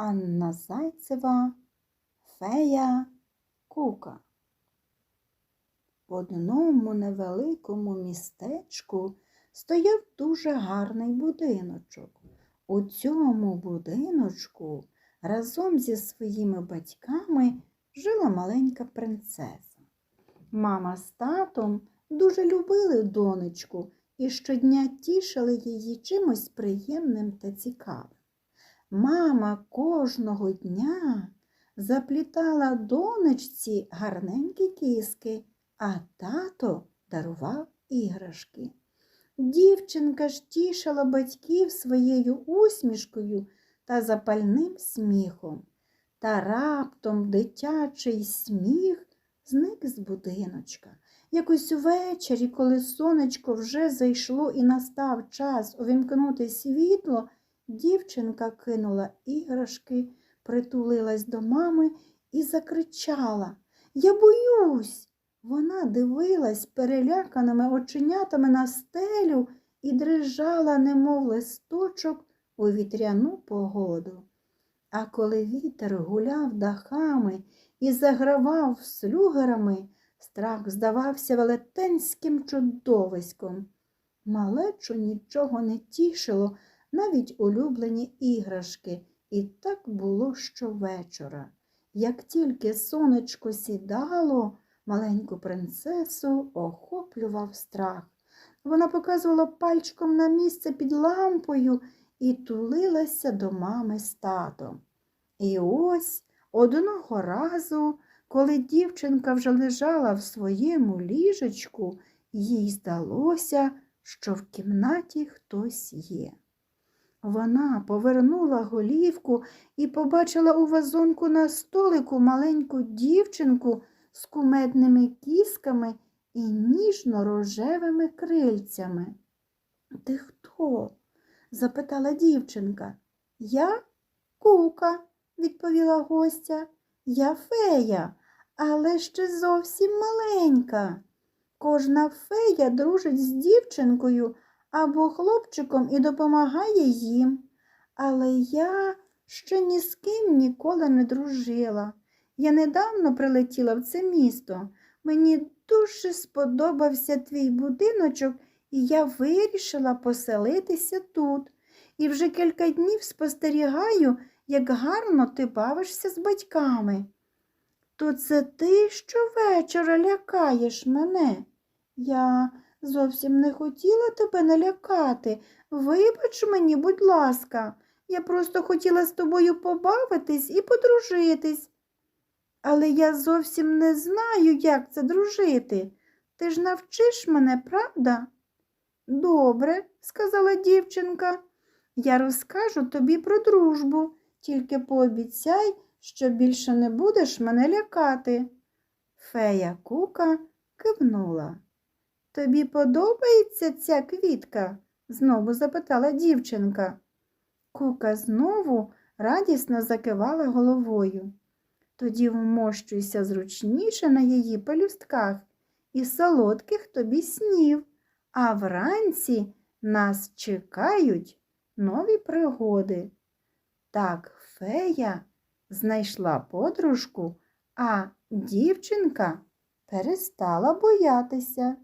Анна Зайцева, Фея Кука. В одному невеликому містечку стояв дуже гарний будиночок. У цьому будиночку разом зі своїми батьками жила маленька принцеса. Мама з татом дуже любили донечку і щодня тішили її чимось приємним та цікавим. Мама кожного дня заплітала донечці гарненькі кіски, а тато дарував іграшки. Дівчинка ж тішила батьків своєю усмішкою та запальним сміхом. Та раптом дитячий сміх зник з будиночка. Якось увечері, коли сонечко вже зайшло і настав час увімкнути світло, дівчинка кинула іграшки, притулилась до мами і закричала Я боюсь. Вона дивилась переляканими оченятами на стелю і дрижала, немов листочок у вітряну погоду. А коли вітер гуляв дахами і загравав слюгерами, страх здавався велетенським чудовиськом. Малечу нічого не тішило, навіть улюблені іграшки, і так було щовечора. Як тільки сонечко сідало, маленьку принцесу охоплював страх. Вона показувала пальчиком на місце під лампою і тулилася до мами з татом. І ось одного разу, коли дівчинка вже лежала в своєму ліжечку, їй здалося, що в кімнаті хтось є. Вона повернула голівку і побачила у вазонку на столику маленьку дівчинку з кумедними кісками і ніжно-рожевими крильцями. Ти хто? запитала дівчинка. Я кука, відповіла гостя. Я фея, але ще зовсім маленька. Кожна фея дружить з дівчинкою або хлопчиком і допомагає їм. Але я ще ні з ким ніколи не дружила. Я недавно прилетіла в це місто. Мені дуже сподобався твій будиночок, і я вирішила поселитися тут. І вже кілька днів спостерігаю, як гарно ти бавишся з батьками. То це ти щовечора лякаєш мене. Я зовсім не хотіла тебе налякати. Вибач мені, будь ласка, я просто хотіла з тобою побавитись і подружитись. Але я зовсім не знаю, як це дружити. Ти ж навчиш мене, правда? Добре, сказала дівчинка. Я розкажу тобі про дружбу, тільки пообіцяй, що більше не будеш мене лякати. Фея кука кивнула. Тобі подобається ця квітка? знову запитала дівчинка. Кука знову радісно закивала головою. Тоді вмощуйся зручніше на її пелюстках і солодких тобі снів, а вранці нас чекають нові пригоди. Так фея знайшла подружку, а дівчинка перестала боятися.